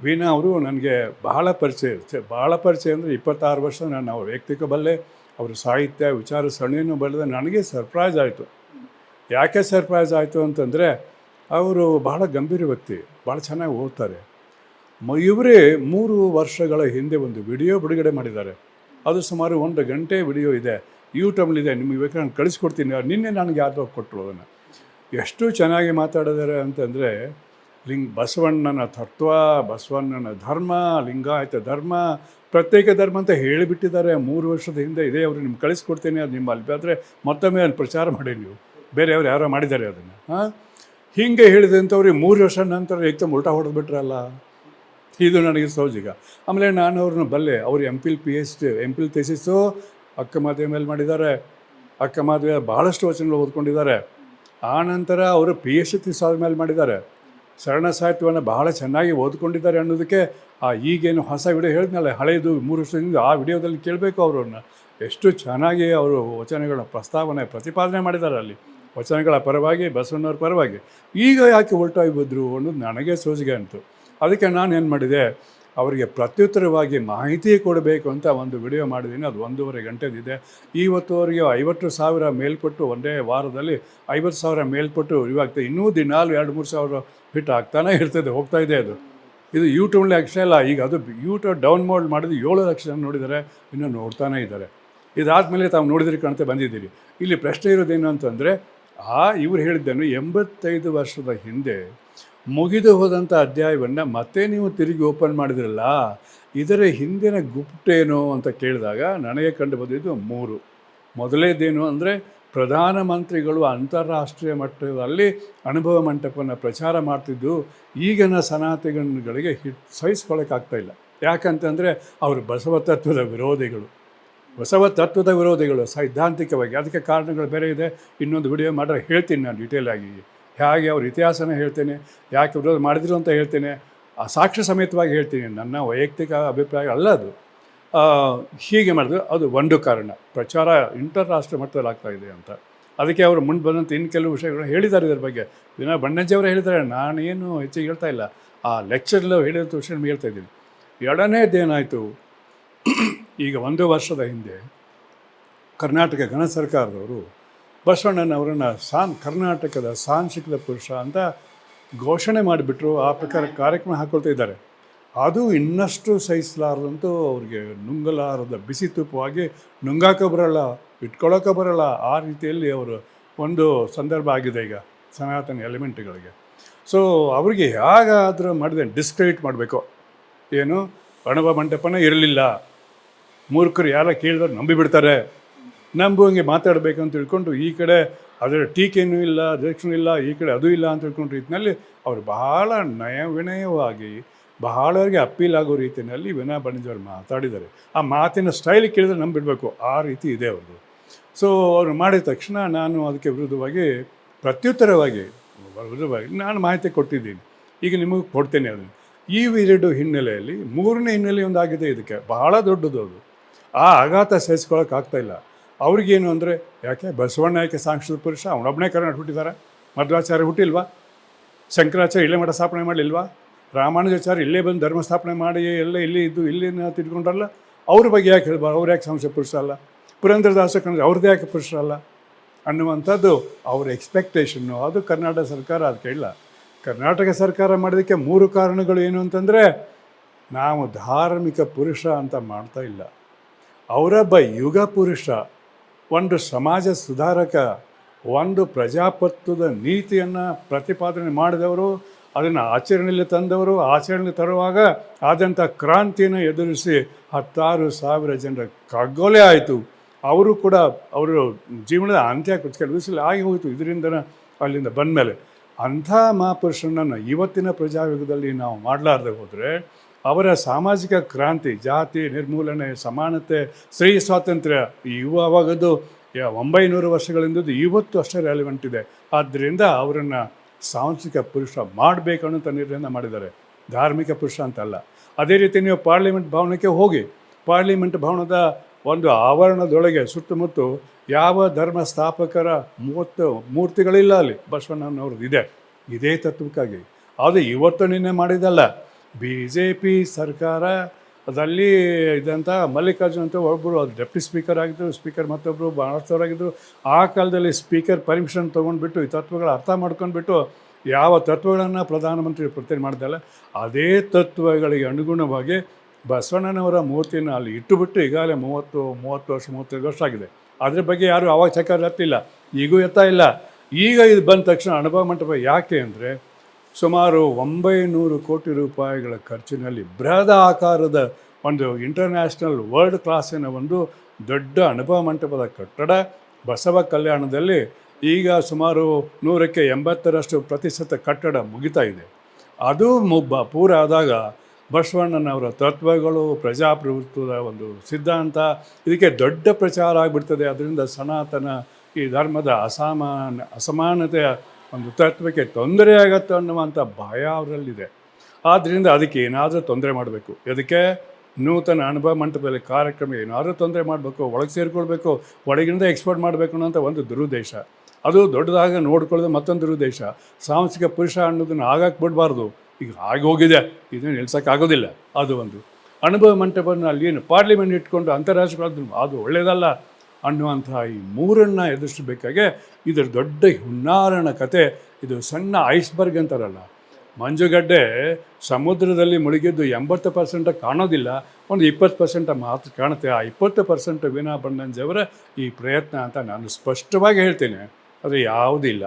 ವೀಣಾ ಅವರು ನನಗೆ ಬಹಳ ಪರಿಚಯ ಇರುತ್ತೆ ಬಹಳ ಪರಿಚಯ ಅಂದರೆ ಇಪ್ಪತ್ತಾರು ವರ್ಷ ನಾನು ಅವ್ರ ವೈಯಕ್ತಿಕ ಬಲ್ಲೆ, ಅವರು ಸಾಹಿತ್ಯ, ವಿಚಾರ ಸರಣಿಯನ್ನು ಬಲ್ಲದೆ ನನಗೆ ಸರ್ಪ್ರೈಸ್ ಆಯಿತು. ಯಾಕೆ ಸರ್ಪ್ರೈಸ್ ಆಯಿತು ಅಂತಂದರೆ ಅವರು ಬಹಳ ಗಂಭೀರ ವ್ಯಕ್ತಿ ಭಾಳ ಚೆನ್ನಾಗಿ ಓದ್ತಾರೆ. ಇವರೇ ಮೂರು ವರ್ಷಗಳ ಹಿಂದೆ ಒಂದು ವಿಡಿಯೋ ಬಿಡುಗಡೆ ಮಾಡಿದ್ದಾರೆ. ಅದು ಸುಮಾರು ಒಂದು ಗಂಟೆ ವಿಡಿಯೋ ಇದೆ. ಯೂಟ್ಯೂಬ್ಲಿದೆ ನಿಮಗೆ ಬೇಕಾದ್ರೆ ನಾನು ಕಳಿಸ್ಕೊಡ್ತೀನಿ. ನಿನ್ನೆ ನನಗೆ ಯಾರೋ ಕೊಟ್ಟರು ಅದನ್ನು. ಎಷ್ಟು ಚೆನ್ನಾಗಿ ಮಾತಾಡಿದ್ದಾರೆ ಅಂತಂದರೆ, ಲಿಂಗ್, ಬಸವಣ್ಣನ ತತ್ವ, ಬಸವಣ್ಣನ ಧರ್ಮ, ಲಿಂಗಾಯತ ಧರ್ಮ, ಪ್ರತ್ಯೇಕ ಧರ್ಮ ಅಂತ ಹೇಳಿಬಿಟ್ಟಿದ್ದಾರೆ. ಮೂರು ವರ್ಷದ ಹಿಂದೆ ಇದೇ ಅವರು ನಿಮ್ಗೆ ಕಳಿಸ್ಕೊಡ್ತೀನಿ. ಅದು ನಿಮ್ಮ ಅಲ್ಲಿ ಆದರೆ ಮತ್ತೊಮ್ಮೆ ಅಲ್ಲಿ ಪ್ರಚಾರ ಮಾಡಿ ನೀವು. ಬೇರೆಯವರು ಯಾರೋ ಮಾಡಿದ್ದಾರೆ ಅದನ್ನು. ಹಾಂ? ಹೀಗೆ ಹೇಳಿದಂಥವ್ರಿಗೆ ಮೂರು ವರ್ಷ ನಂತರ ಏಕ್ದಮ್ ಉಲ್ಟಾ ಹೊಡೆದ್ಬಿಟ್ರಲ್ಲ ಇದು ನನಗೆ ಸೋಜಿಗ ಆಮೇಲೆ ನಾನು ಅವ್ರನ್ನ ಬಲ್ಲೆ, ಅವರು M Phil P H D M Phil thesis ಅಕ್ಕ ಮಾದುವೆ ಮೇಲೆ ಮಾಡಿದ್ದಾರೆ. ಅಕ್ಕ ಮಾದುವೆ ಭಾಳಷ್ಟು ವಚನಗಳು ಓದ್ಕೊಂಡಿದ್ದಾರೆ. ಆ ನಂತರ ಅವರು ಪಿ ಎಚ್ ಡಿ ಮೇಲೆ ಮಾಡಿದ್ದಾರೆ. ಶರಣ ಸಾಹಿತ್ಯವನ್ನು ಬಹಳ ಚೆನ್ನಾಗಿ ಓದ್ಕೊಂಡಿದ್ದಾರೆ ಅನ್ನೋದಕ್ಕೆ ಆ ಈಗೇನು ಹೊಸ ವಿಡಿಯೋ ಹೇಳಿದ್ನಲ್ಲ ಹಳೆಯದು ಮೂರು ವರ್ಷದಿಂದ ಆ ವಿಡಿಯೋದಲ್ಲಿ ಕೇಳಬೇಕು ಅವರನ್ನು. ಎಷ್ಟು ಚೆನ್ನಾಗಿ ಅವರು ವಚನಗಳ ಪ್ರಸ್ತಾವನೆ, ಪ್ರತಿಪಾದನೆ ಮಾಡಿದ್ದಾರೆ ಅಲ್ಲಿ. ವಚನಗಳ ಪರವಾಗಿ, ಬಸವಣ್ಣವ್ರ ಪರವಾಗಿ. ಈಗ ಯಾಕೆ ಉಲ್ಟಾಗಿ ಅನ್ನೋದು ನನಗೆ ಸೋಜಿಗೆ ಅಂತು. ಅದಕ್ಕೆ ನಾನು ಏನು ಮಾಡಿದೆ, ಅವರಿಗೆ ಪ್ರತ್ಯುತ್ತರವಾಗಿ ಮಾಹಿತಿ ಕೊಡಬೇಕು ಅಂತ ಒಂದು ವಿಡಿಯೋ ಮಾಡಿದ್ದೀನಿ. ಅದು ಒಂದೂವರೆ ಗಂಟೆದಿದೆ ಇವತ್ತು ಅವರಿಗೆ ಐವತ್ತು ಸಾವಿರ ಮೇಲ್ಪಟ್ಟು ಒಂದೇ ವಾರದಲ್ಲಿ ಐವತ್ತು ಸಾವಿರ ಮೇಲ್ಪಟ್ಟು ಇವಾಗ್ತದೆ ಇನ್ನೂ ದಿನಾಲು ಎರಡು ಮೂರು ಸಾವಿರ ಹಿಟ್ ಆಗ್ತಾನೆ ಇರ್ತದೆ, ಹೋಗ್ತಾ ಇದೆ ಅದು. ಇದು ಯೂಟ್ಯೂಬ್ನಲ್ಲಿ ಅಕ್ಷರ ಇಲ್ಲ ಈಗ ಅದು ಯೂಟ್ಯೂಬ್ ಡೌನ್ಲೋಡ್ ಮಾಡಿದ್ದು ಏಳು ಲಕ್ಷ ಜನ ನೋಡಿದ್ದಾರೆ, ಇನ್ನೂ ನೋಡ್ತಾನೇ ಇದ್ದಾರೆ. ಇದಾದಮೇಲೆ ತಾವು ನೋಡಿದ್ರೆ ಕಾಣ್ತಾ ಬಂದಿದ್ದೀರಿ. ಇಲ್ಲಿ ಪ್ರಶ್ನೆ ಇರೋದೇನು ಅಂತಂದರೆ ಆ ಇವ್ರು ಹೇಳಿದ್ದನ್ನು ಎಂಬತ್ತೈದು ವರ್ಷದ ಹಿಂದೆ ಮುಗಿದು ಹೋದಂಥ ಅಧ್ಯಾಯವನ್ನು ಮತ್ತೆ ನೀವು ತಿರುಗಿ ಓಪನ್ ಮಾಡಿದ್ರಲ್ಲ, ಇದರ ಹಿಂದಿನ ಗುಪ್ಟೇನು ಅಂತ ಕೇಳಿದಾಗ ನನಗೆ ಕಂಡು ಬಂದಿದ್ದು ಮೂರು. ಮೊದಲೇದೇನು ಅಂದರೆ ಪ್ರಧಾನಮಂತ್ರಿಗಳು ಅಂತಾರಾಷ್ಟ್ರೀಯ ಮಟ್ಟದಲ್ಲಿ ಅನುಭವ ಮಂಟಪವನ್ನು ಪ್ರಚಾರ ಮಾಡ್ತಿದ್ದು, ಈಗಿನ ಸನಾತನಗಳಿಗೆ ಹಿಟ್ ಸಹಿಸ್ಕೊಳ್ಳೋಕ್ಕಾಗ್ತಾ ಇಲ್ಲ. ಯಾಕಂತಂದರೆ ಅವರು ಬಸವ ತತ್ವದ ವಿರೋಧಿಗಳು. ಬಸವ ತತ್ವದ ವಿರೋಧಿಗಳು ಸೈದ್ಧಾಂತಿಕವಾಗಿ, ಅದಕ್ಕೆ ಕಾರಣಗಳು ಬೇರೆ ಇದೆ. ಇನ್ನೊಂದು ವಿಡಿಯೋ ಮಾಡಿದ್ರೆ ಹೇಳ್ತೀನಿ ನಾನು ಡೀಟೇಲ್ ಆಗಿ. ಹೇಗೆ ಅವ್ರ ಇತಿಹಾಸನ ಹೇಳ್ತೇನೆ, ಯಾಕೆ ವಿರೋಧ ಮಾಡಿದ್ರು ಅಂತ ಹೇಳ್ತೇನೆ. ಆ ಸಾಕ್ಷ್ಯ ಸಮೇತವಾಗಿ ಹೇಳ್ತೀನಿ. ನನ್ನ ವೈಯಕ್ತಿಕ ಅಭಿಪ್ರಾಯ ಅಲ್ಲ ಅದು. ಹೀಗೆ ಮಾಡಿದ್ರು ಅದು ಒಂದು ಕಾರಣ. ಪ್ರಚಾರ ಇಂಟರ್ರಾಷ್ಟ್ರೀಯ ಮಟ್ಟದಲ್ಲಿ ಆಗ್ತಾ ಇದೆ ಅಂತ. ಅದಕ್ಕೆ ಅವರು ಮುಂದೆ ಬಂದಂಥ ಇನ್ನು ಕೆಲವು ವಿಷಯಗಳು ಹೇಳಿದ್ದಾರೆ ಇದ್ರ ಬಗ್ಗೆ. ವಿನಾ ಬಣ್ಣಜ್ಜಿಯವರು ಹೇಳಿದ್ದಾರೆ, ನಾನೇನು ಹೆಚ್ಚಿಗೆ ಹೇಳ್ತಾ ಇಲ್ಲ. ಆ ಲೆಕ್ಚರ್లో ಹೇಳಿದಂಥ ವಿಷಯ ಹೇಳ್ತಾ ಇದ್ದೀನಿ. ಎರಡನೇದೇನಾಯಿತು ಈಗ ಒಂದು ವರ್ಷದ ಹಿಂದೆ ಕರ್ನಾಟಕ ಗಣ ಸರ್ಕಾರದವರು ಬಸವಣ್ಣನವರನ್ನು ಸಾನ್ ಕರ್ನಾಟಕದ ಸಾಂಸ್ಕೃತಿಕ ಪುರುಷ ಅಂತ ಘೋಷಣೆ ಮಾಡಿಬಿಟ್ರು, ಆ ಪ್ರಕಾರ ಕಾರ್ಯಕ್ರಮ ಹಾಕ್ಕೊಳ್ತಾ ಇದ್ದಾರೆ. ಅದು ಇನ್ನಷ್ಟು ಸಹಿಸಲಾರದಂತೂ ಅವ್ರಿಗೆ ನುಂಗಲಾರದ ಬಿಸಿ ತುಪ್ಪವಾಗಿ ನುಂಗಾಕ ಬರಲ್ಲ ಇಟ್ಕೊಳ್ಳೋಕೆ ಬರಲ್ಲ, ಆ ರೀತಿಯಲ್ಲಿ ಅವರು ಒಂದು ಸಂದರ್ಭ ಆಗಿದೆ ಈಗ ಸನಾತನ ಎಲಿಮೆಂಟ್ಗಳಿಗೆ. ಸೊ ಅವರಿಗೆ ಹೇಗಾದರೂ ಮಾಡಿದೆ ಡಿಸ್ಕ್ರೆಡಿಟ್ ಮಾಡಬೇಕು. ಏನು, ಅಣಬ ಮಂಟಪನ ಇರಲಿಲ್ಲ. ಮೂರ್ಖರು ಯಾರ ಕೇಳಿದ್ರೆ ನಂಬಿಬಿಡ್ತಾರೆ. ನಂಬುವಂಗೆ ಮಾತಾಡಬೇಕಂತ ತಿಳ್ಕೊಂಡು ಈ ಕಡೆ ಅದರ ಟೀಕೆನೂ ಇಲ್ಲ, ಅಧ್ಯಕ್ಷನೂ ಇಲ್ಲ, ಈ ಕಡೆ ಅದು ಇಲ್ಲ ಅಂತ ತಿಳ್ಕೊಂಡು ರೀತಿಯಲ್ಲಿ ಅವರು ಬಹಳ ನಯ ವಿನಯವಾಗಿ ಬಹಳವರಿಗೆ ಅಪ್ಪೀಲ್ ಆಗೋ ರೀತಿಯಲ್ಲಿ ವಿನಯ ಬಣಿಜವ್ರು ಮಾತಾಡಿದ್ದಾರೆ. ಆ ಮಾತಿನ ಸ್ಟೈಲ್ ಕೇಳಿದ್ರೆ ನಂಬಿಡಬೇಕು, ಆ ರೀತಿ ಇದೆ ಅವರು ಸೊ ಅವರು ಮಾಡಿದ ತಕ್ಷಣ ನಾನು ಅದಕ್ಕೆ ವಿರುದ್ಧವಾಗಿ, ಪ್ರತ್ಯುತ್ತರವಾಗಿ, ವಿರುದ್ಧವಾಗಿ ನಾನು ಮಾಹಿತಿ ಕೊಟ್ಟಿದ್ದೀನಿ. ಈಗ ನಿಮಗೆ ಕೊಡ್ತೇನೆ ಅದನ್ನು. ಈ ಎರಡು ಹಿನ್ನೆಲೆಯಲ್ಲಿ ಮೂರನೇ ಹಿನ್ನೆಲೆ ಒಂದಾಗಿದೆ ಇದಕ್ಕೆ. ಬಹಳ ದೊಡ್ಡದು ಅದು. ಆ ಆಘಾತ ಸಹಿಸ್ಕೊಳ್ಳೋಕೆ ಆಗ್ತಾ ಇಲ್ಲ. ಅವ್ರಿಗೇನು ಅಂದರೆ, ಯಾಕೆ ಬಸವಣ್ಣ ಯಾಕೆ ಸಾಂಸ್ಕೃತಿಕ ಪುರುಷ? ಅವನೊಬ್ಬನೇ ಕರ್ನಾಟಕ ಹುಟ್ಟಿದ್ದಾರೆ ಮಧ್ವಾಚಾರ್ಯ ಹುಟ್ಟಿಲ್ವಾ? ಶಂಕರಾಚಾರ್ಯ ಇಲ್ಲೇ ಮಠ ಸ್ಥಾಪನೆ ಮಾಡಲಿಲ್ವಾ? ರಾಮಾನುಜಾಚಾರ್ಯ ಇಲ್ಲೇ ಬಂದು ಧರ್ಮ ಸ್ಥಾಪನೆ ಮಾಡಿ, ಎಲ್ಲ ಇಲ್ಲಿ ಇದ್ದು, ಇಲ್ಲಿ ತಿಳ್ಕೊಂಡ್ರಲ್ಲ ಅವ್ರ ಬಗ್ಗೆ ಯಾಕೆ ಹೇಳ್ಬಾರ್ದು? ಅವ್ರು ಯಾಕೆ ಸಾಂಸ್ಕೃತಿಕ ಪುರುಷ ಅಲ್ಲ? ಪುರಂದ್ರದಾಸ ಕಣ್ರೆ ಅವ್ರದ್ದು ಯಾಕೆ ಪುರುಷರಲ್ಲ ಅನ್ನುವಂಥದ್ದು ಅವ್ರ ಎಕ್ಸ್ಪೆಕ್ಟೇಷನ್ನು ಅದು ಕರ್ನಾಟಕ ಸರ್ಕಾರ ಅದಕ್ಕೆ ಇಲ್ಲ ಕರ್ನಾಟಕ ಸರ್ಕಾರ ಮಾಡೋದಕ್ಕೆ ಮೂರು ಕಾರಣಗಳು ಏನು ಅಂತಂದರೆ, ನಾವು ಧಾರ್ಮಿಕ ಪುರುಷ ಅಂತ ಮಾಡ್ತಾ ಇಲ್ಲ. ಅವರೊಬ್ಬ ಯುಗ ಪುರುಷ, ಒಂದು ಸಮಾಜ ಸುಧಾರಕ, ಒಂದು ಪ್ರಜಾಪತ್ವದ ನೀತಿಯನ್ನು ಪ್ರತಿಪಾದನೆ ಮಾಡಿದವರು, ಅದನ್ನು ಆಚರಣೆಯಲ್ಲಿ ತಂದವರು ಆಚರಣೆ ತರುವಾಗ ಆದಂಥ ಕ್ರಾಂತಿಯನ್ನು ಎದುರಿಸಿ ಹತ್ತಾರು ಸಾವಿರ ಜನರ ಕಗ್ಗೊಲೆ ಆಯಿತು. ಅವರು ಕೂಡ ಅವರು ಜೀವನದ ಅಂತ್ಯ ಕೆಲವು ದಿವಸ ಆಗಿ ಹೋಯಿತು. ಇದರಿಂದ ಅಲ್ಲಿಂದ ಬಂದಮೇಲೆ ಅಂಥ ಮಹಾಪುರುಷನನ್ನು ಇವತ್ತಿನ ಪ್ರಜಾಯುಗದಲ್ಲಿ ನಾವು ಮಾಡಲಾರ್ದೆ ಹೋದರೆ ಅವರ ಸಾಮಾಜಿಕ ಕ್ರಾಂತಿ, ಜಾತಿ, ನಿರ್ಮೂಲನೆ, ಸಮಾನತೆ, ಸ್ತ್ರೀ ಸ್ವಾತಂತ್ರ್ಯ ಇವಾಗದು ಒಂಬೈನೂರು ವರ್ಷಗಳಿಂದದ್ದು ಇವತ್ತು ಅಷ್ಟೇ ರೆಲಿವೆಂಟ್ ಇದೆ. ಆದ್ದರಿಂದ ಅವರನ್ನು ಸಾಂಸ್ಥಿಕ ಪುರುಷ ಮಾಡಬೇಕು ಅನ್ನೋ ನಿರ್ಣಯ ಮಾಡಿದ್ದಾರೆ. ಧಾರ್ಮಿಕ ಪುರುಷ ಅಂತಲ್ಲ. ಅದೇ ರೀತಿ ನೀವು ಪಾರ್ಲಿಮೆಂಟ್ ಭವನಕ್ಕೆ ಹೋಗಿ ಪಾರ್ಲಿಮೆಂಟ್ ಭವನದ ಒಂದು ಆವರಣದೊಳಗೆ ಸುತ್ತಮುತ್ತ ಯಾವ ಧರ್ಮ ಸ್ಥಾಪಕರ ಮೂವತ್ತು ಮೂರ್ತಿಗಳಿಲ್ಲ ಅಲ್ಲಿ, ಬಸವಣ್ಣನವ್ರದ್ದು ಇದೆ. ಇದೇ ತತ್ವಕ್ಕಾಗಿ. ಅದು ಇವತ್ತು ನಿನ್ನೆ ಮಾಡಿದಲ್ಲ ಬಿ ಜೆ ಪಿ ಸರ್ಕಾರ ಅದರಲ್ಲಿ ಇದಂಥ ಮಲ್ಲಿಕಾರ್ಜುನ್ ಅಂತ ಒಬ್ಬರು, ಅದು ಡೆಪ್ಟಿ ಸ್ಪೀಕರ್ ಆಗಿದ್ದರು ಸ್ಪೀಕರ್ ಮತ್ತೊಬ್ಬರು ಭಾಳಷ್ಟವರಾಗಿದ್ದರು ಆ ಕಾಲದಲ್ಲಿ ಸ್ಪೀಕರ್ ಪರ್ಮಿಷನ್ ತೊಗೊಂಡ್ಬಿಟ್ಟು ಈ ತತ್ವಗಳ ಅರ್ಥ ಮಾಡ್ಕೊಂಡ್ಬಿಟ್ಟು ಯಾವ ತತ್ವಗಳನ್ನು ಪ್ರಧಾನಮಂತ್ರಿ ಪ್ರತಿನಿಧಿ ಮಾಡ್ದಲ್ಲ, ಅದೇ ತತ್ವಗಳಿಗೆ ಅನುಗುಣವಾಗಿ ಬಸವಣ್ಣನವರ ಮೂರ್ತಿನ ಅಲ್ಲಿ ಇಟ್ಟುಬಿಟ್ಟು ಈಗಾಗಲೇ ಮೂವತ್ತು ಮೂವತ್ತು ವರ್ಷ, ಮೂವತ್ತೈದು ವರ್ಷ ಆಗಿದೆ. ಅದ್ರ ಬಗ್ಗೆ ಯಾರು ಆವಾಗ ಚಕ್ರ ಎತ್ತಿಲ್ಲ ಈಗೂ ಎತ್ತ ಇಲ್ಲ. ಈಗ ಇದು ಬಂದ ತಕ್ಷಣ ಅನುಭವ ಮಂಟಪ ಯಾಕೆ ಅಂದರೆ ಸುಮಾರು ಒಂಬೈನೂರು ಕೋಟಿ ರೂಪಾಯಿಗಳ ಖರ್ಚಿನಲ್ಲಿ ಬೃಹದ ಆಕಾರದ ಒಂದು ಇಂಟರ್ನ್ಯಾಷನಲ್ ವರ್ಲ್ಡ್ ಕ್ಲಾಸಿನ ಒಂದು ದೊಡ್ಡ ಅನುಭವ ಮಂಟಪದ ಕಟ್ಟಡ ಬಸವ ಕಲ್ಯಾಣದಲ್ಲಿ ಈಗ ಸುಮಾರು ನೂರಕ್ಕೆ ಎಂಬತ್ತರಷ್ಟು ಪ್ರತಿಶತ ಕಟ್ಟಡ ಮುಗಿತಾ ಇದೆ. ಅದು ಮುಬ್ಬ ಪೂರ ಆದಾಗ ಬಸವಣ್ಣನವರ ತತ್ವಗಳು, ಪ್ರಜಾಪ್ರಭುತ್ವದ ಒಂದು ಸಿದ್ಧಾಂತ, ಇದಕ್ಕೆ ದೊಡ್ಡ ಪ್ರಚಾರ ಆಗಿಬಿಡ್ತದೆ. ಅದರಿಂದ ಸನಾತನ ಈ ಧರ್ಮದ ಅಸಮಾನ ಅಸಮಾನತೆಯ ಒಂದು ತತ್ವಕ್ಕೆ ತೊಂದರೆ ಆಗತ್ತೆ ಅನ್ನುವಂಥ ಭಯ ಅವರಲ್ಲಿದೆ. ಆದ್ದರಿಂದ ಅದಕ್ಕೆ ಏನಾದರೂ ತೊಂದರೆ ಮಾಡಬೇಕು. ಅದಕ್ಕೆ ನೂತನ ಅನುಭವ ಮಂಟಪದಲ್ಲಿ ಕಾರ್ಯಕ್ರಮ ಏನಾದರೂ ತೊಂದರೆ ಮಾಡಬೇಕು, ಒಳಗೆ ಸೇರಿಕೊಳ್ಬೇಕು, ಒಳಗಿಂದ ಎಕ್ಸ್ಪೋರ್ಟ್ ಮಾಡಬೇಕು ಅನ್ನೋಂಥ ಒಂದು ದುರುದ್ದೇಶ. ಅದು ದೊಡ್ಡದಾಗ ನೋಡ್ಕೊಳ್ಳೋದು ಮತ್ತೊಂದು ದುರುದ್ದೇಶ. ಸಾಂಸ್ಥಿಕ ಪುರುಷ ಅನ್ನೋದನ್ನು ಆಗಕ್ಕೆ ಬಿಡಬಾರ್ದು. ಈಗ ಆಗಿ ಹೋಗಿದೆ. ಇದನ್ನು ನಿಲ್ಸೋಕ್ಕಾಗೋದಿಲ್ಲ ಅದು ಒಂದು. ಅನುಭವ ಮಂಟಪವನ್ನು ಅಲ್ಲಿ ಏನು ಪಾರ್ಲಿಮೆಂಟ್ ಇಟ್ಕೊಂಡು ಅಂತಾರಾಷ್ಟ್ರೀಯ ಅದು ಒಳ್ಳೆಯದಲ್ಲ ಅನ್ನುವಂತಹ ಈ ಮೂರನ್ನು ಎದುರಿಸಬೇಕಾಗೆ ಇದರ ದೊಡ್ಡ ಹುನ್ನಾರಣ ಕತೆ, ಇದು ಸಣ್ಣ ಐಸ್ಬರ್ಗ್ ಅಂತಾರಲ್ಲ. ಮಂಜುಗಡ್ಡೆ ಸಮುದ್ರದಲ್ಲಿ ಮುಳುಗಿದ್ದು ಎಂಬತ್ತು ಪರ್ಸೆಂಟ್ ಕಾಣೋದಿಲ್ಲ, ಒಂದು ಇಪ್ಪತ್ತು ಪರ್ಸೆಂಟ್ ಮಾತ್ರ ಕಾಣುತ್ತೆ. ಆ ಇಪ್ಪತ್ತು ಪರ್ಸೆಂಟ್ ವೀಣಾ ಬಣ್ಣಂಜವರ ಈ ಪ್ರಯತ್ನ ಅಂತ ನಾನು ಸ್ಪಷ್ಟವಾಗಿ ಹೇಳ್ತೇನೆ. ಅದು ಯಾವುದಿಲ್ಲ